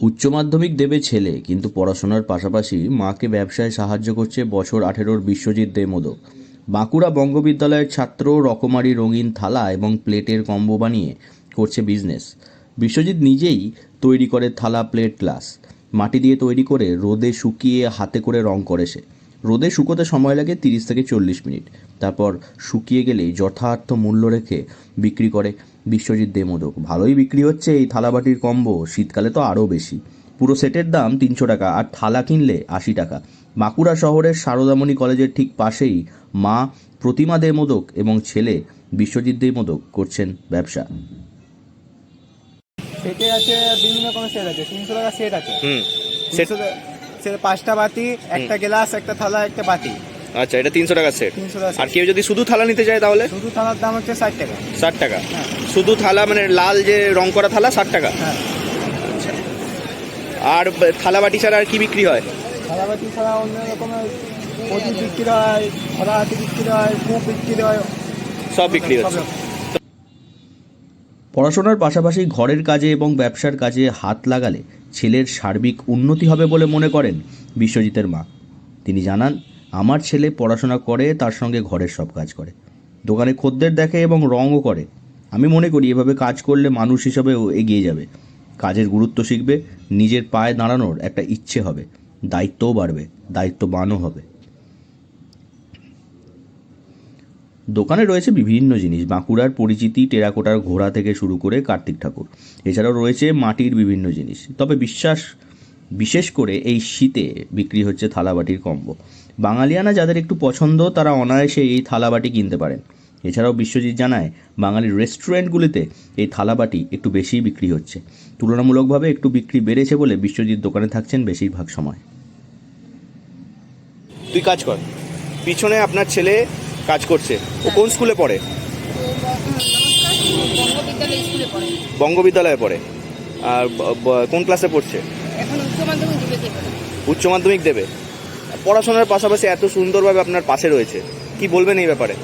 উচ্চ মাধ্যমিক দেবে ছেলে, কিন্তু পড়াশোনার পাশাপাশি মাকে ব্যবসায় সাহায্য করছে বছর আঠেরোর বিশ্বজিৎ দে মোদক বাঁকুড়া বঙ্গবিদ্যালয়ের ছাত্র রকমারি রঙিন থালা এবং প্লেটের কম্বো বানিয়ে করছে বিজনেস। বিশ্বজিৎ নিজেই তৈরি করে থালা প্লেট গ্লাস। মাটি দিয়ে তৈরি করে রোদে শুকিয়ে হাতে করে রং করে সে। রোদে শুকোতে সময় লাগে তিরিশ থেকে চল্লিশ মিনিট। তারপর শুকিয়ে গেলেই যথার্থ মূল্য রেখে বিক্রি করে বিশ্বজিৎ দে মোদক ভালোই বিক্রি হচ্ছে এই থালাবাটির কম্বো শীতকালে তো আরও বেশি। পুরো সেটের দাম তিনশো টাকা আর থালা কিনলে আশি টাকা। বাঁকুড়া শহরের সারদামণি কলেজের ঠিক পাশেই মা প্রতিমা দে মোদক এবং ছেলে বিশ্বজিৎ দে মোদক করছেন ব্যবসা। সেটে আছে বিভিন্ন রকমের সেট আছে। তিনশো টাকা সেট আছে। হুম। সেট তিনশো টাকা- সে পাঁচটা বাটি একটা গ্লাস একটা থালা একটা বাটি আচ্ছা এটা তিনশো টাকা সেট। আর। কেউ যদি শুধু থালা নিতে চায় তাহলে? শুধু থালার দাম হচ্ছে ষাট টাকা। ষাট টাকা। হ্যাঁ। শুধু থালা মানে লাল যে রং করা থালা ষাট টাকা? হ্যাঁ। আর থালা বাটি ছাড়া আর কি বিক্রি হয়? থালা বাটি ছাড়া অন্য রকমের প্রদীপ বিক্রি হয় ঘোড়া হাতি বিক্রি হয় মুখ বিক্রি হয়। সব বিক্রি হচ্ছে। পড়াশোনার পাশাপাশি ঘরের কাজে এবং ব্যবসার কাজে হাত লাগালে ছেলের সার্বিক উন্নতি হবে বলে মনে করেন বিশ্বজিতের মা। তিনি জানান, আমার ছেলে পড়াশোনা করে, তার সঙ্গে ঘরের সব কাজ করে। দোকানে খদ্দের দেখে এবং রঙও করে। আমি মনে করি, এভাবে কাজ করলে মানুষ হিসাবেও এগিয়ে যাবে। কাজের গুরুত্ব শিখবে, নিজের পায়ে দাঁড়ানোর একটা ইচ্ছে হবে। দায়িত্বও বাড়বে, দায়িত্ববানও হবে। দোকানে রয়েছে বিভিন্ন জিনিস। বাঁকুড়ার পরিচিতি, টেরাকোটার ঘোড়া থেকে শুরু করে কার্তিক ঠাকুর। এছাড়াও রয়েছে মাটির বিভিন্ন জিনিস। তবে বিশ্বাস, বিশেষ করে এই শীতে বিক্রি হচ্ছে থালাবাটির কম্বো। বাঙালিয়ানা যাদের একটু পছন্দ, তারা অনায়াসে এই থালাবাটি কিনতে পারেন। এছাড়াও বিশ্বজিৎ জানায়, বাঙালির রেস্টুরেন্টগুলিতে এই থালাবাটি একটু বেশিই বিক্রি হচ্ছে। তুলনামূলকভাবে একটু বিক্রি বেড়েছে বলে বিশ্বজিৎ দোকানে থাকছেন বেশিরভাগ সময়। তুই কাজ কর। পিছনে আপনার ছেলে কাজ করছে। ও কোন স্কুলে পড়ে? বঙ্গবিদ্যালয় পড়ে। বঙ্গ বিদ্যালয়ে পড়ে আর কোন ক্লাসে পড়ছে? এখন উচ্চ মাধ্যমিক দিবে। উচ্চ মাধ্যমিক দেবে পড়াশোনার পাশাপাশি এত সুন্দরভাবে আপনার পাশে রয়েছে। কি বলবেন এই ব্যাপারে?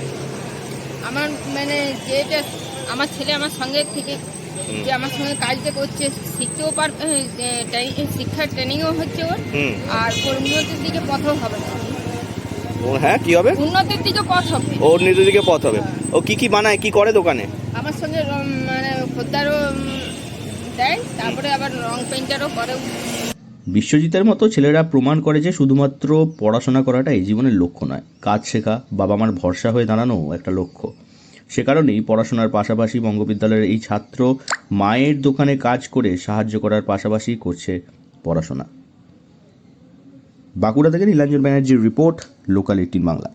আমার মানে যেটা আমার ছেলে আমার সঙ্গে থেকে যে আমার সঙ্গে কাজটা করছে শিখতেও পার শিক্ষার ট্রেনিংও হচ্ছে ওর। আর ওর উন্নতির দিকে পথও হবে ও হ্যাঁ কি হবে? উন্নতির দিকে পথ হবে। ওর নিজের দিকে পথ হবে। ও কি কি বানায় কি করে দোকানে? আমার সঙ্গে মানে খদ্দারও দেয় তারপরে আবার রং পেন্টারও করে। বিশ্বজিতের মতো ছেলেরা প্রমাণ করে যে শুধুমাত্র পড়াশোনা করাটা এই জীবনের লক্ষ্য নয় কাজ শেখা বাবা মার ভরসা হয়ে দাঁড়ানো একটা লক্ষ্য। সে কারণেই পড়াশোনার পাশাপাশি বঙ্গবিদ্যালয়ের এই ছাত্র মায়ের দোকানে কাজ করে সাহায্য করার পাশাপাশি করছে পড়াশোনা। বাঁকুড়া থেকে নীলাঞ্জন ব্যানার্জির রিপোর্ট লোকাল এইটিন বাংলা।